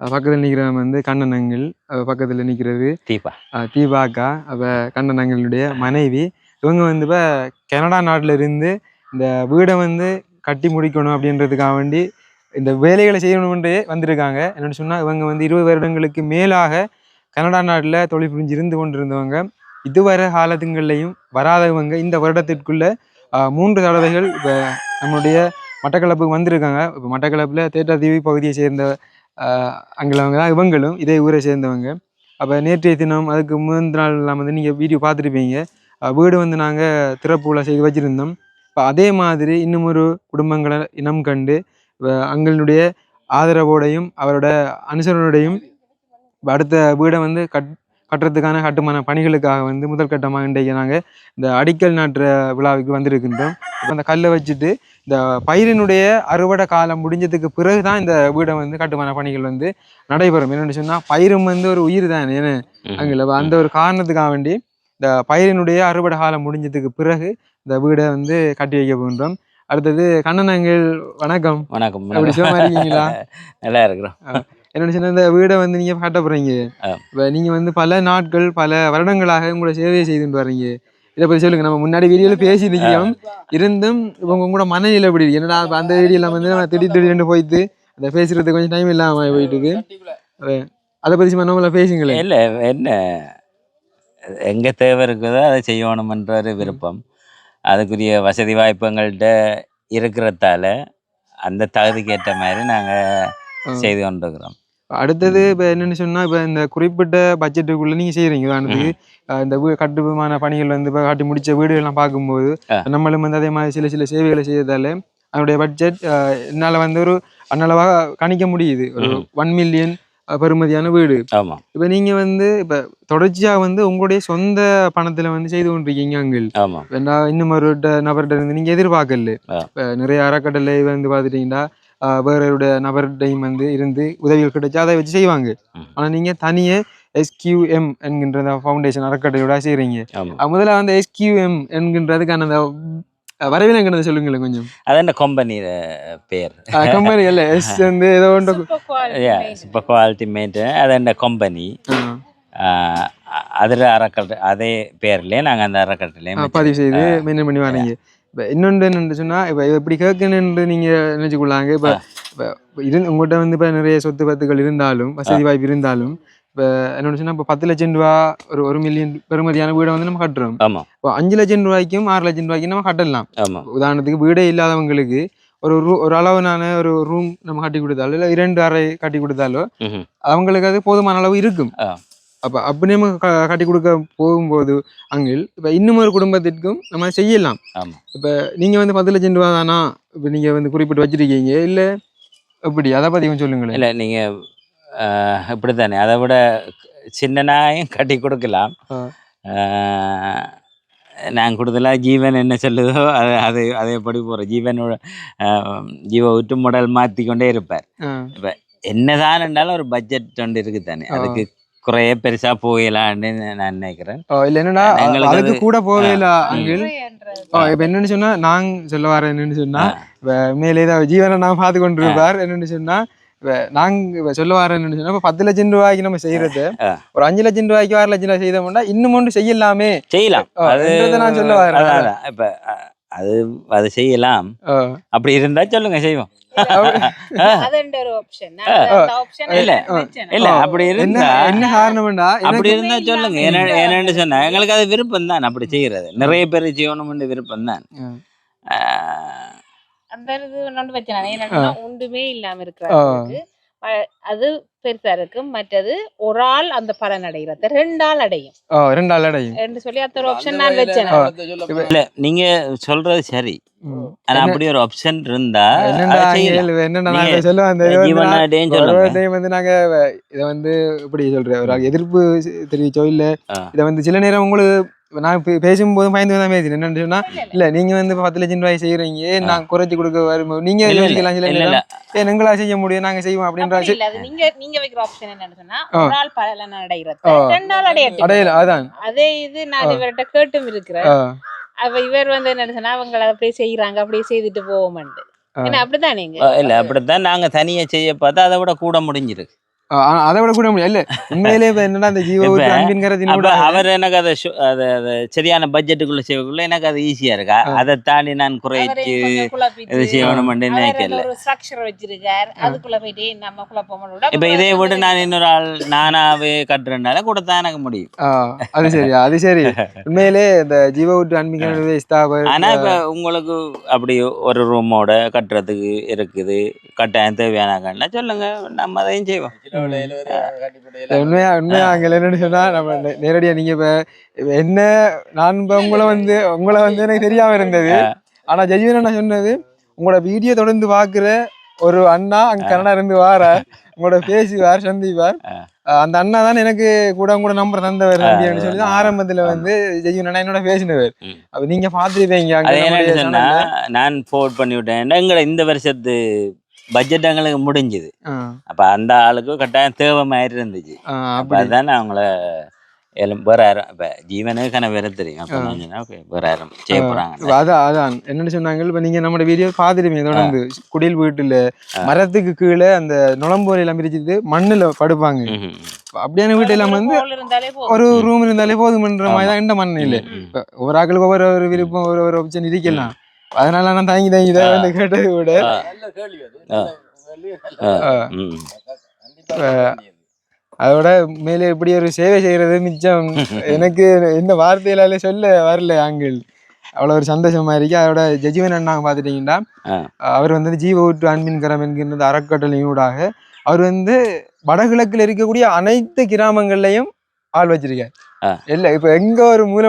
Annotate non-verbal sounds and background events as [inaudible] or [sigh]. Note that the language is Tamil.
பக்கத்துல நிக்கிறவன் வந்து கண்ணனங்கள் அவ பக்கத்துல நிக்கிறது தீபா. அஹ் தீபாக்கா அவ கண்ணனங்களுடைய மனைவி. இவங்க வந்து இப்போ கனடா நாட்டுல இருந்து இந்த வீடை வந்து கட்டி முடிக்கணும் அப்படின்றதுக்காக வேண்டி இந்த வேலைகளை செய்யணும்னு வந்திருக்காங்க. என்னன்னு சொன்னா இவங்க வந்து இருபது வருடங்களுக்கு மேலாக கனடா நாட்டுல தொழில் புரிஞ்சு இருந்து கொண்டிருந்தவங்க. இதுவரை காலத்துங்கள்லையும் வராதவங்க இந்த வருடத்திற்குள்ள மூன்று தடவைகள் இப்போ நம்மளுடைய மட்டக்களப்புக்கு வந்திருக்காங்க. இப்போ மட்டக்களப்பில் தேட்டாதீவி பகுதியை சேர்ந்த அங்கெல்லாம் தான் இவங்களும் இதே ஊரை சேர்ந்தவங்க. அப்போ நேற்றைய தினம் அதுக்கு முந்தின நாள்லாம் வந்து நீங்கள் வீடியோ பார்த்துருப்பீங்க. வீடு வந்து நாங்கள் திறப்புல செய்து வச்சுருந்தோம். இப்போ அதே மாதிரி இன்னும் ஒரு குடும்பங்களை இனம் கண்டு வ- அங்களுடைய ஆதரவோடையும் அவரோட அனுசரணையோடையும் அடுத்த வீடை வந்து கட் கட்டுறதுக்கான கட்டுமான பணிகளுக்காக வந்து முதல் கட்டமாக இன்றைக்கு நாங்கள் இந்த அடிக்கல் நாட்டுற விழாவுக்கு வந்திருக்கின்றோம். அந்த கல்லை வச்சுட்டு இந்த பயிரினுடைய அறுவடை காலம் முடிஞ்சதுக்கு பிறகு தான் இந்த வீடை வந்து கட்டுமான பணிகள் வந்து நடைபெறும். என்னென்னு சொன்னால் பயிரும் வந்து ஒரு உயிர் தான் ஏன்னா. அங்கே அந்த ஒரு காரணத்துக்காக வேண்டி இந்த பயிரினுடைய அறுவடை காலம் முடிஞ்சதுக்கு பிறகு இந்த வீடை வந்து கட்டி வைக்க போகின்றோம். அடுத்தது கண்ணனங்கள் வணக்கம். வணக்கம். இருக்கீங்களா? நல்லா இருக்கிறோம். என்னோட சின்ன இந்த வீடை வந்து நீங்க கட்ட போறீங்க. இப்போ நீங்க வந்து பல நாட்கள் பல வருடங்களாக உங்களோட சேவையை செய்துட்டு வர்றீங்க இதை பத்தி சொல்லுங்க. நம்ம முன்னாடி வீடியோல பேசி நிற்கிறோம் இருந்தும் இப்போ உங்களோட மனநிலை எப்படி இருக்கு? என்னடா அந்த வீடியோல வந்து நம்ம திடீர் திடீர்னு போயிட்டு அதை பேசுறதுக்கு கொஞ்சம் டைம் இல்லாம போயிட்டு அது- சும்மா நம்மள பேசுங்களேன். இல்லை என்ன? எங்கே தேவை இருக்குதோ அதை செய்யணுமன்ற ஒரு விருப்பம். அதுக்குரிய வசதி வாய்ப்புங்கள்ட்ட இருக்கிறதால அந்த தகுதிக்கு ஏற்ற மாதிரி நாங்கள் செய்து கொண்டிருக்கிறோம். அடுத்தது இப்போ என்னன்னு சொன்னா இப்போ இந்த குறிப்பிட்ட பட்ஜெட்டுக்குள்ள நீங்க செய்யறீங்க உதாரணத்துக்கு இந்த வீ கட்டுமான பணிகள் வந்து இப்போ காட்டி முடிச்ச வீடுகள்லாம் பார்க்கும்போது ஆ. நம்மளும் வந்து அதே மாதிரி சில சில சேவைகளை செய்யறதால அதனுடைய பட்ஜெட் என்னால் வந்து ஒரு அன்னளவாக கணிக்க முடியுது. ஒரு. ஒன் மில்லியன் பெறுமதியான வீடு. இப்போ நீங்க வந்து இப்போ தொடர்ச்சியாக வந்து உங்களுடைய சொந்த பணத்துல வந்து செய்து கொண்டிருக்கீங்க அங்கிள். இன்னும் ஒரு நபர்கிட்ட இருந்து நீங்க எதிர்பார்க்கல. இப்ப நிறைய அறக்கட்டளை வந்து பார்த்துட்டீங்கன்னா ஆஹ் வேறொருடைய நபர்கிட்டையும் வந்து இருந்து உதவிகள் கிடைச்சா அதை வச்சு செய்வாங்க. ம். ஆனா நீங்க தனியே எஸ்கியூஎம் என்கின்ற அந்த ஃபவுண்டேஷன் ஆமாம் அஹ் முதல்ல வந்து எஸ்கியூஎம் என்கின்றதுக்கான அந்த வரவிலங்கிறத சொல்லுங்களேன் கொஞ்சம். அது என்ன கம்பெனி பேர். கம்பெனி இல்ல [laughs] எஸ் வந்து ஏதோ ஒன்று. இப்போ குவாலிட்டி மெயின்டைன் அது என்ன கம்பெனி அதில் அறக்கட்டை அதே பேர்லேயே நாங்கள் அந்த அறக்கட்டளையே பதிவு செய்து மெயின்டைன் பண்ணி வரீங்க இப்போ இன்னொன்று என்னன்னு சொன்னா இப்போ எப்படி கேட்கணுன்னு நீங்க நினைச்சுக்கொள்ளாங்க. இப்போ இப்போ இருந்து உங்கள்கிட்ட வந்து இப்போ நிறைய சொத்து பத்துக்கள் இருந்தாலும் வசதி வாய்ப்பு இருந்தாலும் இப்போ என்னோட சொன்னா இப்போ பத்து லட்சம் ரூபா ஒரு ஒரு மில்லியன் பெறுமதியான வீடை வந்து நம்ம கட்டுறோம். இப்போ அஞ்சு லட்சம் ரூபாய்க்கும் ஆறு லட்சம் ரூபாய்க்கும் நம்ம கட்டலாம். உதாரணத்துக்கு வீடே இல்லாதவங்களுக்கு ஒரு ரூ ஒரு அளவுனான ஒரு ரூம் நம்ம கட்டி கொடுத்தாலோ இல்லை இரண்டு அறை கட்டி கொடுத்தாலோ. அவங்களுக்கு அது போதுமான அளவு இருக்கும். அப்போ அப்படி நம்ம க- கட்டி கொடுக்க போகும்போது அங்கில் இப்போ இன்னும் ஒரு குடும்பத்திற்கும் நம்ம செய்யலாம். இப்போ நீங்கள் வந்து பத்து லட்சம் ரூபா தானா? இப்போ நீங்கள் வந்து குறிப்பிட்டு வச்சிருக்கீங்க. இல்லை எப்படி? அதை பற்றி கொஞ்சம் சொல்லுங்களேன். இல்லை நீங்கள் இப்படி தானே அதை விட சின்ன நாயும் கட்டி கொடுக்கலாம். நான் கொடுத்தலாம் ஜீவன் என்ன சொல்லுதோ அது அது அதேபடி போகிறோம் ஜீவனோட ஜீவ உற்று முடல் மாற்றி கொண்டே இருப்பார். ஆ. என்னதான் இருந்தாலும் ஒரு பட்ஜெட் ஒன்று இருக்குது தானே. அதுக்கு குறைய பெருசா போகலான்னு நான் நினைக்கிறேன். இல்ல எங்களுக்கு அதுக்கு அது- கூட ஆ, அங்கிள். இப்ப என்னன்னு சொன்னா நாங்க சொல்ல வரேன் என்னன்னு சொன்னா மேலே தான் ஜீவனை நான் பார்த்து கொண்டு இருப்பார் என்னன்னு சொன்னா இப்ப நாங்க சொல்ல வரேன் என்னன்னு சொன்னா இப்ப பத்து லட்சம் ரூபாய்க்கு நம்ம செய்யறது. ஒரு அஞ்சு லட்சம் ரூபாய்க்கு ஆறு லட்சம் ரூபாய் செய்தோம்னா இன்னும் ஒன்று செய்யலாமே. செய்யலாம். நான் சொல்ல வரேன். இப்ப அது அது செய்யலாம். அப்படி இருந்தா சொல்லுங்க செய்வோம். இல்ல. அப்படி இருந்தா என்ன காரணம்டா அப்படி இருந்தா சொல்லுங்க என்ன என்னன்னு சொன்னா எங்களுக்கு அது விருப்பம் தான் அப்படி செய்யறது. நிறைய பேர் செய்யணும்னு விருப்பம் தான். அந்த இது ஒன்றுமே இல்லாம இருக்கிறவங்களுக்கு அ- அது பெருசா இருக்கும் மற்றது ஒரு ஆள் அந்த பலன் அடைகிறது ரெண்டு ஆள் அடையும். ரெண்டு ஆள் அடையும். என்று சொல்லி அந்த ஒரு ஆப்ஷன் நான் வச்சேன். இல்ல நீங்க சொல்றது சரி. ஆனா அப்படி ஒரு ஆப்ஷன் இருந்தா வந்து நாங்க இத வந்து இப்படி சொல்றேன் எதிர்ப்பு தெரிவிச்சோ இல்ல. இத வந்து சில நேரம் உங்களுக்கு நான் பேசும்போது பயந்து தான் பேசினேன் என்னன்னு சொன்னா இல்ல நீங்க வந்து இப்ப பத்து லட்சம் ரூபாய் செய்யறீங்க நான் குறைச்சு கொடுக்க வரும்போது நீங்க இல்ல, இல்ல, யோசிக்கலாம் சில ஏன் எங்களா செய்ய முடியும் நாங்க செய்வோம் அப்படின்ற அப்படி இல்ல, அது நீங்க நீங்க வைக்கிற ஆப்ஷன் என்னன்னு சொன்னா. ஒரு ஆள் பலன் அடைகிறது அடையல அதான். அதே இது நான் இவர்கிட்ட கேட்டும் இருக்கிறேன். அவ இவர் வந்து என்ன சொன்னா அவங்க அப்படியே செய்யறாங்க அப்படியே செய்துட்டு. ஏன்னா அப்படிதான் நீங்க. இல்ல அப்படித்தான் நாங்க தனியா செய்ய பார்த்தா அதை விட கூட முடிஞ்சிருக்கு. அதை விட கூட முடியாது. இல்ல உண்மையிலே இப்ப என்னடா இந்த ஜீவ இப்ப- அன்பின்கிறதினோட அப்ப அவர் எனக்கு அதை அதை அதை சரியான பட்ஜெட்டுக்குள்ள செய்யக்குள்ள எனக்கு அது ஈஸியா இருக்கா? அதை தாண்டி நான் குறைச்சு இது செய்யணும்னு அவர் நினைக்கல. ஒரு ஸ்ட்ரக்சர் வச்சிருக்கார். அதுக்குள்ள போயிட்டு நம்ம குழப்பம் இப்ப இதை விட நான் இன்னொரு ஆள் நானாவே கட்டுறதுனால கூட தான் எனக்கு முடியும். ஆ, அது சரியா அது சரி. உண்மையிலே இந்த ஜீவ விட்டு அன்பிக்கிறது ஸ்தாபர் ஆனா இப்ப உங்களுக்கு அப்படி ஒரு ரூமோட கட்டுறதுக்கு இருக்குது. கட்டாயம் தேவையான சொல்லுங்க நம்ம அதையும் செய்வோம். உண்மையா உண்மையா அங்க என்னன்னு சொன்னா நம்ம நேரடியா நீங்க இப்ப என்ன நான் இப்ப உங்களை வந்து உங்களை வந்து எனக்கு தெரியாம இருந்தது. ஆனா ஜெய்வன் அண்ணா சொன்னது உங்களோட வீடியோ தொடர்ந்து பாக்குற ஒரு அண்ணா அங்க கனடா இருந்து வார உங்களோட பேசுவார் சந்திப்பார். அந்த அண்ணா தான் எனக்கு கூட கூட நம்பர் தந்தவர் அப்படின்னு சொல்லி தான் ஆரம்பத்துல வந்து ஜெய்வன் அண்ணா என்னோட பேசினவர். அப்ப நீங்க பாத்துருப்பீங்க. நான் ஃபோர்ட் பண்ணி விட்டேன். எங்களை இந்த வருஷத்து பட்ஜெட் எங்களுக்கு முடிஞ்சுது. அப்ப அந்த ஆளுக்கு கட்டாயம் தேவை மாதிரி இருந்துச்சு. ஆ, அப்ப நான் அவங்கள வேறாயிரம் இப்ப ஜீவனுக்கு கன வேற தெரியும். வேறாயிரம் செய்ய போறாங்க அதான் அதான். என்னன்னு சொன்னாங்க இப்ப நீங்க நம்மளோட வீடியோ பாத்துருப்பீங்க தொடர்ந்து குடில் வீட்டுல மரத்துக்கு கீழே அந்த நுழம்போலை எல்லாம் பிரிச்சுட்டு மண்ணுல படுப்பாங்க. அப்படியான வீட்டு எல்லாம் வந்து. ஒரு ரூம் இருந்தாலே போதுமன்ற மாதிரி தான் இந்த மண் இல்லை ஒவ்வொரு ஆக்களுக்கு ஒவ்வொரு ஒரு விருப்பம் ஒரு ஒரு ஆப்ஷன் இருக்கலாம். அதனால நான் தாங்கி தாங்கி தான் வந்து கேட்டதை ம். அதோட மேலே இப்படி ஒரு சேவை செய்யறது மிச்சம். [laughs] எனக்கு என்ன வார்த்தையிலால சொல்ல வரல ஆங்கிள். அவ்வளோ ஒரு சந்தோஷமா இருக்கு. அதோட ஜட்ஜிவன் அண்ணா பார்த்துட்டீங்கன்னா ஆ. அவர் வந்து ஜீவ ஊற்று அன்பின் கரம் என்கின்ற அறக்கட்டளையூடாக அவர் வந்து வடகிழக்கில் இருக்கக்கூடிய அனைத்து கிராமங்கள்லையும் ஆள் வச்சிருக்கார். இல்ல இப்ப எங்க ஒரு மூலை